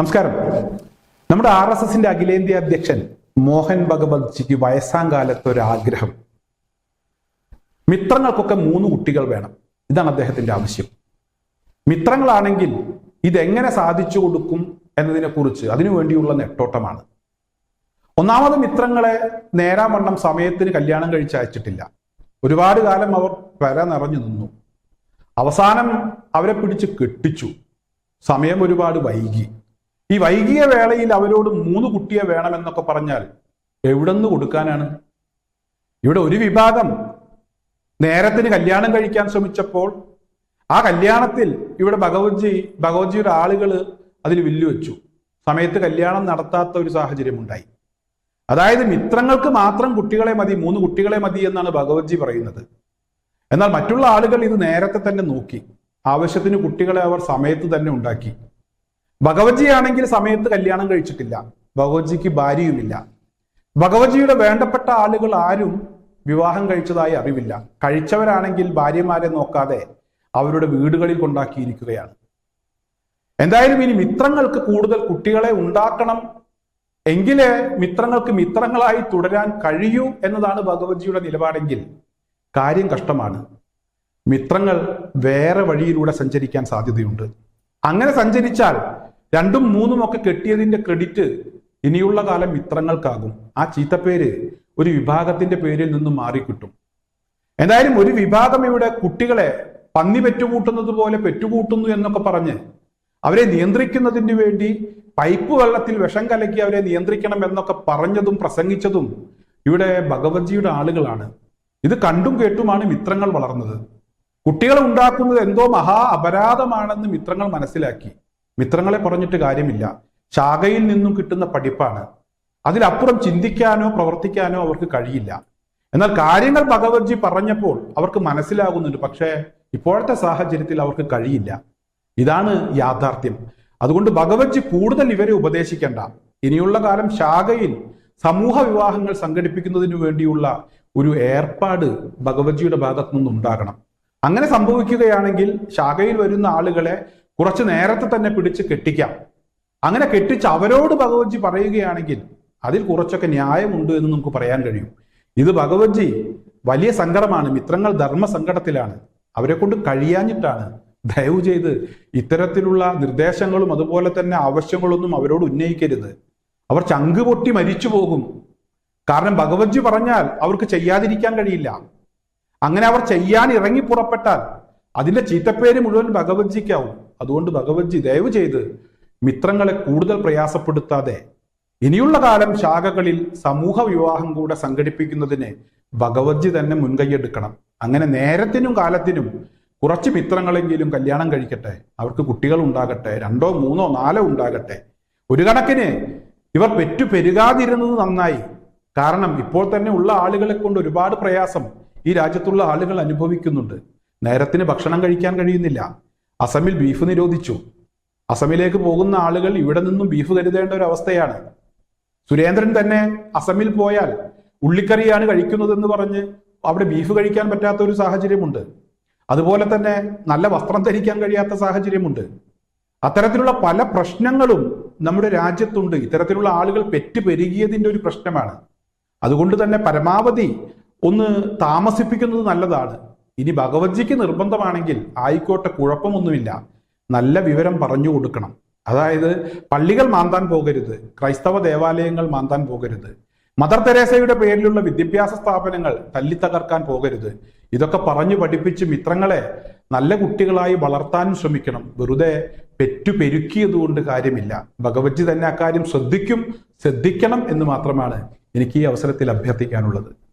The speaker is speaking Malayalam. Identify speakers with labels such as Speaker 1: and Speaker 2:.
Speaker 1: നമസ്കാരം. നമ്മുടെ ആർ എസ് എസിന്റെ അഖിലേന്ത്യാ അധ്യക്ഷൻ മോഹൻ ഭഗവത്ജിക്ക് വയസ്സാം കാലത്ത് ഒരു ആഗ്രഹം മിത്രങ്ങൾക്കൊക്കെ മൂന്ന് കുട്ടികൾ വേണം. ഇതാണ് അദ്ദേഹത്തിന്റെ ആവശ്യം. മിത്രങ്ങളാണെങ്കിൽ ഇതെങ്ങനെ സാധിച്ചു കൊടുക്കും എന്നതിനെ കുറിച്ച് അതിനു വേണ്ടിയുള്ള നെട്ടോട്ടമാണ്. ഒന്നാമത് മിത്രങ്ങളെ നേരാവണ്ണം സമയത്തിന് കല്യാണം കഴിച്ച് അയച്ചിട്ടില്ല. ഒരുപാട് കാലം അവർ പെര നിറഞ്ഞു നിന്നു. അവസാനം അവരെ പിടിച്ച് കെട്ടിച്ചു. സമയം ഒരുപാട് വൈകി. ഈ വൈകിയ വേളയിൽ അവരോട് മൂന്ന് കുട്ടിയെ വേണമെന്നൊക്കെ പറഞ്ഞാൽ എവിടെന്ന് കൊടുക്കാനാണ്? ഇവിടെ ഒരു വിഭാഗം നേരത്തിന് കല്യാണം കഴിക്കാൻ ശ്രമിച്ചപ്പോൾ ആ കല്യാണത്തിൽ ഇവിടെ ഭഗവത്ജി ഭഗവത്ജിയുടെ ആളുകൾ അതിൽ വില്ലുവെച്ചു. സമയത്ത് കല്യാണം നടത്താത്ത ഒരു സാഹചര്യം ഉണ്ടായി അതായത് മിത്രങ്ങൾക്ക് മാത്രം കുട്ടികളെ മതി മൂന്ന് കുട്ടികളെ മതി എന്നാണ് ഭഗവത്ജി പറയുന്നത്. എന്നാൽ മറ്റുള്ള ആളുകൾ ഇത് നേരത്തെ തന്നെ നോക്കി. ആവശ്യത്തിന് കുട്ടികളെ അവർ സമയത്ത് തന്നെ ഉണ്ടാക്കി. ഭഗവത്ജി ആണെങ്കിൽ സമയത്ത് കല്യാണം കഴിച്ചിട്ടില്ല. ഭഗവത്ജിക്ക് ഭാര്യയുമില്ല. ഭഗവത്ജിയുടെ വേണ്ടപ്പെട്ട ആളുകൾ ആരും വിവാഹം കഴിച്ചതായി അറിവില്ല. കഴിച്ചവരാണെങ്കിൽ ഭാര്യമാരെ നോക്കാതെ അവരുടെ വീടുകളിൽ കൊണ്ടാക്കിയിരിക്കുകയാണ്. എന്തായാലും ഇനി മിത്രങ്ങൾക്ക് കൂടുതൽ കുട്ടികളെ ഉണ്ടാക്കണം. എങ്കിലേ മിത്രങ്ങൾക്ക് മിത്രങ്ങളായി തുടരാൻ കഴിയൂ എന്നതാണ് ഭഗവത്ജിയുടെ നിലപാടെങ്കിൽ കാര്യം കഷ്ടമാണ്. മിത്രങ്ങൾ വേറെ വഴിയിലൂടെ സഞ്ചരിക്കാൻ സാധ്യതയുണ്ട്. അങ്ങനെ സഞ്ചരിച്ചാൽ രണ്ടും മൂന്നും ഒക്കെ കെട്ടിയതിന്റെ ക്രെഡിറ്റ് ഇനിയുള്ള കാലം മിത്രങ്ങൾക്കാകും ആ ചീത്തപ്പേര് ഒരു വിഭാഗത്തിന്റെ പേരിൽ നിന്നും മാറിക്കിട്ടും. എന്തായാലും ഒരു വിഭാഗം ഇവിടെ കുട്ടികളെ പന്നി പെറ്റുകൂട്ടുന്നത് പോലെ പെറ്റുകൂട്ടുന്നു എന്നൊക്കെ പറഞ്ഞ് അവരെ നിയന്ത്രിക്കുന്നതിന് വേണ്ടി പൈപ്പ് വെള്ളത്തിൽ വിഷം കലക്കി അവരെ നിയന്ത്രിക്കണം എന്നൊക്കെ പറഞ്ഞതും പ്രസംഗിച്ചതും ഇവിടെ ഭഗവത്ജിയുടെ ആളുകളാണ്. ഇത് കണ്ടും കേട്ടുമാണ് മിത്രങ്ങൾ വളർന്നത്. കുട്ടികൾ ഉണ്ടാക്കുന്നത് എന്തോ മഹാ അപരാധമാണെന്ന് മിത്രങ്ങൾ മനസ്സിലാക്കി. മിത്രങ്ങളെ പറഞ്ഞിട്ട് കാര്യമില്ല. ശാഖയിൽ നിന്നും കിട്ടുന്ന പഠിപ്പാണ്. അതിലപ്പുറം ചിന്തിക്കാനോ പ്രവർത്തിക്കാനോ അവർക്ക് കഴിയില്ല. എന്നാൽ കാര്യങ്ങൾ ഭഗവത്ജി പറഞ്ഞപ്പോൾ അവർക്ക് മനസ്സിലാകുന്നുണ്ട്. പക്ഷേ ഇപ്പോഴത്തെ സാഹചര്യത്തിൽ അവർക്ക് കഴിയില്ല. ഇതാണ് യാഥാർത്ഥ്യം. അതുകൊണ്ട് ഭഗവത്ജി കൂടുതൽ ഇവരെ ഉപദേശിക്കേണ്ട. ഇനിയുള്ള കാലം ശാഖയിൽ സമൂഹ വിവാഹങ്ങൾ സംഘടിപ്പിക്കുന്നതിന് വേണ്ടിയുള്ള ഒരു ഏർപ്പാട് ഭഗവത്ജിയുടെ ഭാഗത്തു നിന്നും ഉണ്ടാകണം അങ്ങനെ സംഭവിക്കുകയാണെങ്കിൽ ശാഖയിൽ വരുന്ന ആളുകളെ കുറച്ച് നേരത്തെ തന്നെ പിടിച്ച് കെട്ടിക്കാം. അങ്ങനെ കെട്ടിച്ച് അവരോട് ഭഗവത്ജി പറയുകയാണെങ്കിൽ അതിൽ കുറച്ചൊക്കെ ന്യായമുണ്ട് എന്ന് നമുക്ക് പറയാൻ കഴിയും. ഇത് ഭഗവത്ജി വലിയ സങ്കടമാണ് മിത്രങ്ങൾ ധർമ്മസങ്കടത്തിലാണ് അവരെ കൊണ്ട് കഴിയാഞ്ഞിട്ടാണ് ദയവ് ചെയ്ത് ഇത്തരത്തിലുള്ള നിർദ്ദേശങ്ങളും അതുപോലെ തന്നെ ആവശ്യങ്ങളൊന്നും അവരോട് ഉന്നയിക്കരുത്. അവർ ചങ്ക് പൊട്ടി മരിച്ചു പോകും. കാരണം ഭഗവത്ജി പറഞ്ഞാൽ അവർക്ക് ചെയ്യാതിരിക്കാൻ കഴിയില്ല. അങ്ങനെ അവർ ചെയ്യാൻ ഇറങ്ങി പുറപ്പെട്ടാൽ അതിന്റെ ചീത്തപ്പേര് മുഴുവൻ ഭഗവത്ജിക്കാവും അതുകൊണ്ട് ഭഗവത്ജി ദയവ് ചെയ്ത് മിത്രങ്ങളെ കൂടുതൽ പ്രയാസപ്പെടുത്താതെ ഇനിയുള്ള കാലം ശാഖകളിൽ സമൂഹ വിവാഹം കൂടെ സംഘടിപ്പിക്കുന്നതിന് ഭഗവത്ജി തന്നെ മുൻകൈയെടുക്കണം. അങ്ങനെ നേരത്തിനും കാലത്തിനും കുറച്ച് മിത്രങ്ങളെങ്കിലും കല്യാണം കഴിക്കട്ടെ. അവർക്ക് കുട്ടികൾ ഉണ്ടാകട്ടെ. രണ്ടോ മൂന്നോ നാലോ ഉണ്ടാകട്ടെ. ഒരു കണക്കിന് ഇവർ പെറ്റു പെരുകാതിരുന്നത് നന്നായി. കാരണം ഇപ്പോൾ തന്നെ ഉള്ള ആളുകളെ കൊണ്ട് ഒരുപാട് പ്രയാസം ഈ രാജ്യത്തുള്ള ആളുകൾ അനുഭവിക്കുന്നുണ്ട്. നേരത്തിന് ഭക്ഷണം കഴിക്കാൻ കഴിയുന്നില്ല. അസമിൽ ബീഫ് നിരോധിച്ചു. അസമിലേക്ക് പോകുന്ന ആളുകൾ ഇവിടെ നിന്നും ബീഫ് കരുതേണ്ട ഒരു അവസ്ഥയാണ്. സുരേന്ദ്രൻ തന്നെ അസമിൽ പോയാൽ ഉള്ളിക്കറിയാണ് കഴിക്കുന്നതെന്ന് പറഞ്ഞ് അവിടെ ബീഫ് കഴിക്കാൻ പറ്റാത്ത ഒരു സാഹചര്യമുണ്ട്. അതുപോലെ തന്നെ നല്ല വസ്ത്രം ധരിക്കാൻ കഴിയാത്ത സാഹചര്യമുണ്ട്. അത്തരത്തിലുള്ള പല പ്രശ്നങ്ങളും നമ്മുടെ രാജ്യത്തുണ്ട്. ഇത്തരത്തിലുള്ള ആളുകൾ പെറ്റു പെരുകിയതിന്റെ ഒരു പ്രശ്നമാണ്. അതുകൊണ്ട് തന്നെ പരമാവധി ഒന്ന് താമസിപ്പിക്കുന്നത് നല്ലതാണ്. ഇനി ഭഗവത്ജിക്ക് നിർബന്ധമാണെങ്കിൽ ആയിക്കോട്ടെ കുഴപ്പമൊന്നുമില്ല. നല്ല വിവരം പറഞ്ഞു കൊടുക്കണം. അതായത് പള്ളികൾ മാന്താൻ പോകരുത് ക്രൈസ്തവ ദേവാലയങ്ങൾ മാന്താൻ പോകരുത്. മദർ തെരേസയുടെ പേരിലുള്ള വിദ്യാഭ്യാസ സ്ഥാപനങ്ങൾ തല്ലിത്തകർക്കാൻ പോകരുത്. ഇതൊക്കെ പറഞ്ഞു പഠിപ്പിച്ച് മിത്രങ്ങളെ നല്ല കുട്ടികളായി വളർത്താനും ശ്രമിക്കണം. വെറുതെ പെറ്റു പെരുക്കിയതുകൊണ്ട് കാര്യമില്ല. ഭഗവത്ജി തന്നെ അക്കാര്യം ശ്രദ്ധിക്കും ശ്രദ്ധിക്കണം എന്ന് മാത്രമാണ് എനിക്ക് ഈ അവസരത്തിൽ അഭ്യർത്ഥിക്കാനുള്ളത്.